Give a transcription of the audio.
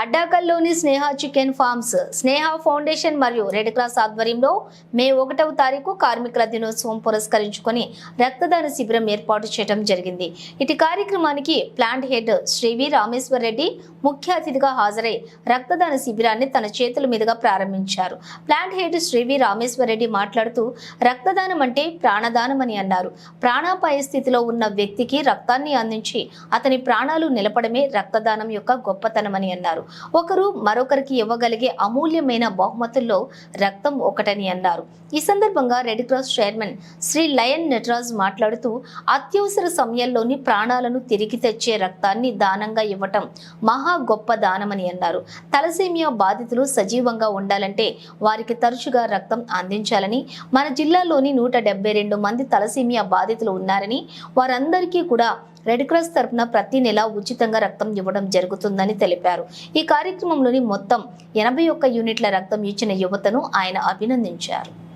అడ్డాకల్లోని Sneha chicken farms Sneha foundation మరియు red cross ఆధ్వర్యంలో May ఒకటవ తారీఖు కార్మికుల దినోత్సవం పురస్కరించుకొని రక్తదాన శిబిరం ఏర్పాటు చేయడం జరిగింది. ఇటు కార్యక్రమానికి plant head Shri V Rameshwar Reddy ముఖ్య అతిథిగా హాజరై రక్తదాన శిబిరాన్ని తన చేతుల మీదుగా ప్రారంభించారు. Plant head Shri V Rameshwar Reddy మాట్లాడుతూ రక్తదానం అంటే ప్రాణదానం అని అన్నారు. ప్రాణాపాయ స్థితిలో ఉన్న వ్యక్తికి రక్తాన్ని అందించి అతని ప్రాణాలు నిలపడమే రక్తదానం యొక్క గొప్పతనమని అన్నారు. ఒకరు మరొకరికి ఇవ్వగలిగే అమూల్యమైన బహుమతుల్లో రక్తం ఒకటని అన్నారు. ఈ సందర్భంగా red cross chairman Shri lion Nataraj మాట్లాడుతూ అత్యవసర సమయంలోని ప్రాణాలను తిరిగి తెచ్చే రక్తాన్ని దానంగా ఇవ్వటం మహా గొప్ప దానమని అన్నారు. తలసేమియా బాధితులు సజీవంగా ఉండాలంటే వారికి తరచుగా రక్తం అందించాలని మన జిల్లాలోని నూట రెండు మంది తలసేమియా బాధితులు ఉన్నారని వారందరికీ కూడా రెడ్ క్రాస్ తరపున ప్రతి నెల ఉచితంగా రక్తం ఇవ్వడం జరుగుతుందని తెలిపారు. ఈ కార్యక్రమంలోని మొత్తం ఎనభై ఒక్క యూనిట్ల రక్తం ఇచ్చిన యువతను ఆయన అభినందించారు.